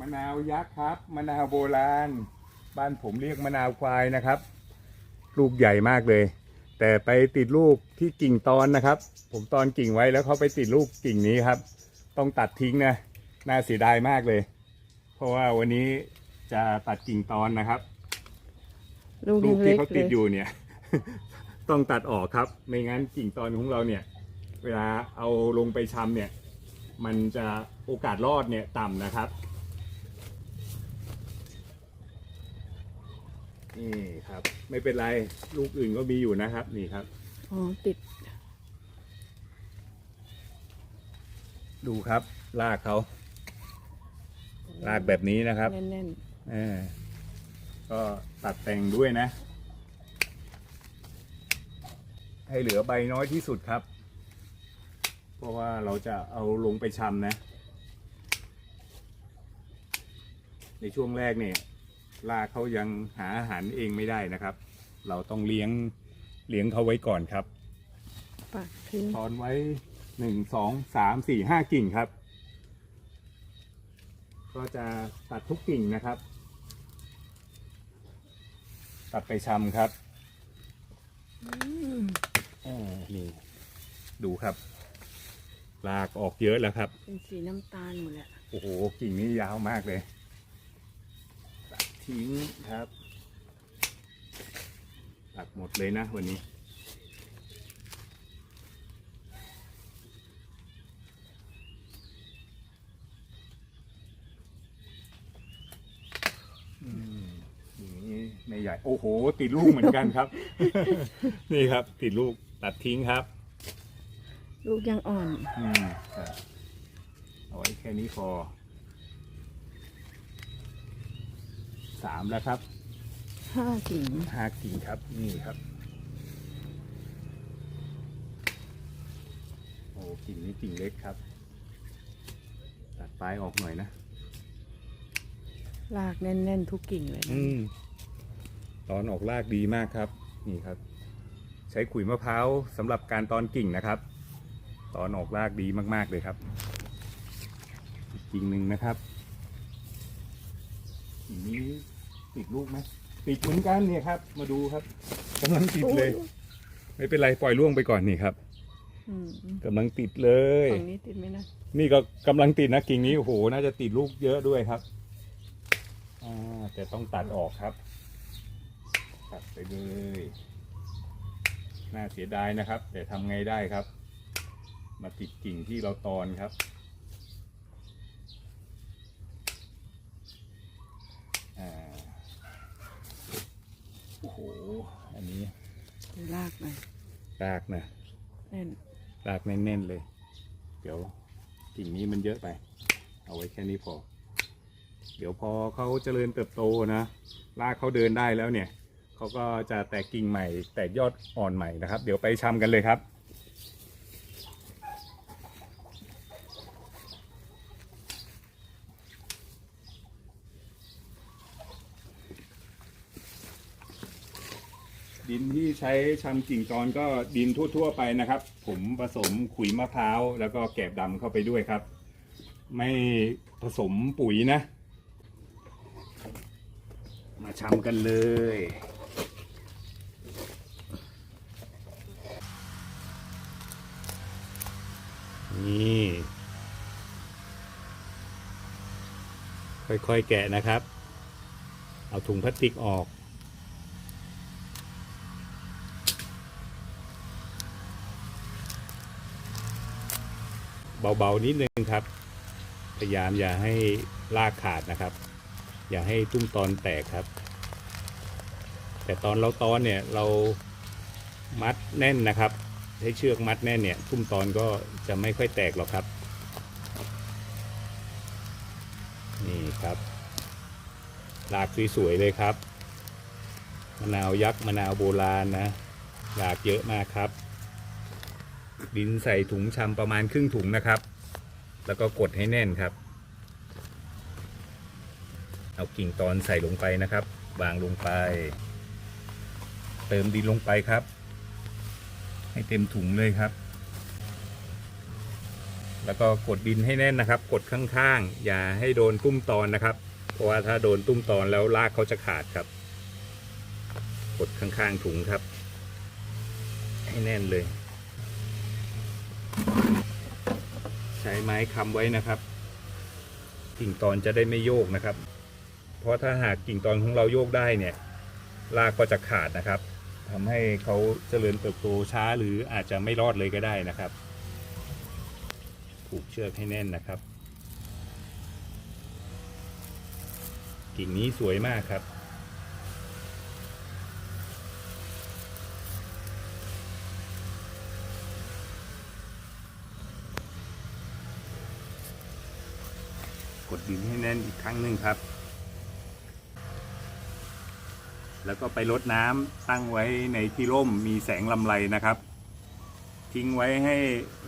มะนาวยักษ์ครับ มะนาวโบราณ บ้านผมเรียกมะนาวควายนะครับ ลูกใหญ่มากเลย แต่ไปติดลูกที่กิ่งตอนนะครับ ผมตอนกิ่งไว้แล้วเขาไปติดลูกกิ่งนี้ครับ ต้องตัดทิ้งนะ น่าเสียดายมากเลย เพราะว่าวันนี้จะตัดกิ่งตอนนะครับ ลูกลูยักงที่เล็กเขาเลติดยอยู่เนี่ย ต้องตัดออกครับ ไม่งั้นกิ่งตอนของเราเนี่ย เวลาเอาลงไปชำเนี่ย มันจะโอกาสรอดเนี่ยต่ำนะครับ นี่ครับ ไม่เป็นไรลูกอื่นก็มีอยู่นะครับ นี่ครับ อ๋อติด ดูครับลากเขาลากแบบนี้นะครับแน่นเออก็ตัดแต่งด้วยนะ ให้เหลือใบน้อยที่สุดครับ เพราะว่าเราจะเอาลงไปชำนะ ในช่วงแรกเนี่ย ลากเขายังหาอาหารเองไม่ได้นะครับ เราต้องเลี้ยงเลี้ยงเขาไว้ก่อนครับๆปากทิ้งตอนไว้หนึ่งสองสามสี่ห้ากิ่งครับ ก็จะตัดทุกกิ่งนะครับ ตัดไปชำครับอ่านี่ดูครับ ลากออกเยอะแล้วครับ เป็นสีน้ำตาลหมดแหละโอ้โห กิ่งนี้ยาวมากเลยตัด ทิ้งครับตัดหมดเลยนะวันนี้ อืมนี่ไม่ใหญ่ โอ้โห ติดลูกเหมือนกันครับ นี่ครับ ติดลูกตัดทิ้งครับ ลูกยังอ่อน อืมครับเอาไว้แค่นี้พอ สามแล้วครับห้ากิ่งห้ากิ่งครับนี่ครับโอ้กิ่งนี้กิ่งเล็กครับ ตัดปลายออกหน่อยนะรากแน่น ๆ ทุกกิ่งเลยนะอืมตอนออกรากดีมากครับ นี่ครับ ใช้ขุยมะพร้าวสำหรับการตอนกิ่งนะครับ ตอนออกรากดีมากๆเลยครับอีกกิ่งหนึ่งนะครับ กิ่งนี้ติดลูกไหมติดเหมือนกันเนี่ยครับ มาดูครับกำลังติดเลย ไม่เป็นไรปล่อยล่วงไปก่อนนี่ครับอืมกำลังติดเลย ฝั่งนี้ติดไหมนะนี่ก็กำลังติดนะกิ่งนี้โอ้โหน่าจะติดลูกเยอะด้วยครับอ่าแต่ต้องตัดออกครับ ตัดไปเลยน่าเสียดายนะครับ แต่ทำไงได้ครับ มาติดกิ่งที่เราตอนครับอ่าโอ้โหอันนี้ ดูรากหน่อยรากนะแน่นรากแน่นๆเลย เดี๋ยวกิ่งนี้มันเยอะไป เอาไว้แค่นี้พอ เดี๋ยวพอเขาเจริญเติบโตนะรากเขาเดินได้แล้วเนี่ยเขาก็จะแตกกิ่งใหม่ แตกยอดอ่อนใหม่นะครับ เดี๋ยวไปชำกันเลยครับ ดินที่ใช้ชำกิ่งตอนก็ดินทั่ว ๆ ไปนะครับ ผมผสมขุยมะพร้าวแล้วก็แกบดำเข้าไปด้วยครับ ไม่ผสมปุ๋ยนะ มาชำกันเลย นี่ ค่อยๆแกะนะครับ เอาถุงพลาสติกออก เบาๆนิดนึงครับ พยายามอย่าให้ลากขาดนะครับ อย่าให้ตุ้มตอนแตกครับ แต่ตอนเราตอนเนี่ยเรามัดแน่นนะครับให้เชือกมัดแน่นเนี่ยตุ้มตอนก็จะไม่ค่อยแตกหรอกครับ นี่ครับลากสวยๆเลยครับมะนาวยักษ์มะนาวโบราณนะลากเยอะมากครับ ดินใส่ถุงชำประมาณครึ่งถุงนะครับ แล้วก็กดให้แน่นครับ เอากิ่งตอนใส่ลงไปนะครับ วางลงไป เติมดินลงไปครับ ให้เต็มถุงเลยครับ แล้วก็กดดินให้แน่นนะครับ กดข้างๆ อย่าให้โดนตุ้มตอนนะครับ เพราะว่าถ้าโดนตุ้มตอนแล้วรากเขาจะขาดครับ กดข้างๆถุงครับ ให้แน่นเลย ใช้ไม้ค้ำไว้นะครับ กิ่งตอนจะได้ไม่โยกนะครับ เพราะถ้าหากกิ่งตอนของเราโยกได้เนี่ยรากก็จะขาดนะครับทำให้เขาเจริญเติบโตช้าหรืออาจจะไม่รอดเลยก็ได้นะครับ ผูกเชือกให้แน่นนะครับ กิ่งนี้สวยมากครับ ดดินให้แน่นอีกครั้งหนึ่งครับ แล้วก็ไปรดน้ำตั้งไว้ในที่ร่มมีแสงลำไรนะครับ ทิ้งไว้ให้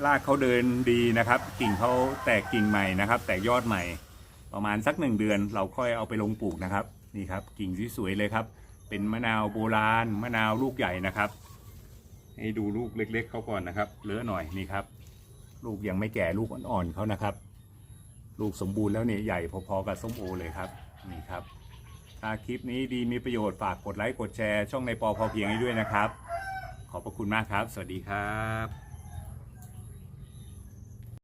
รากเขาเดินดีนะครับ กิ่งเขาแตกกิ่งใหม่นะครับ แตกยอดใหม่ ประมาณสักหนึ่งเดือน เราค่อยเอาไปลงปลูกนะครับนี่ครับ กิ่งสวยๆเลยครับ เป็นมะนาวโบราณ มะนาวลูกใหญ่นะครับ ให้ดูลูกเล็ก ๆเขาก่อนนะครับเลอะหน่อยนี่ครับ ลูกยังไม่แก่ลูกอ่อนๆเขานะครับ ลูกสมบูรณ์แล้วเนี่ยใหญ่พอๆกับส้มโอเลยครับนี่ครับ ถ้าคลิปนี้ดีมีประโยชน์ฝากกดไลค์กดแชร์ช่องในปอพอเพียงให้ด้วยนะครับ ขอบพระคุณมากครับ สวัสดีครับ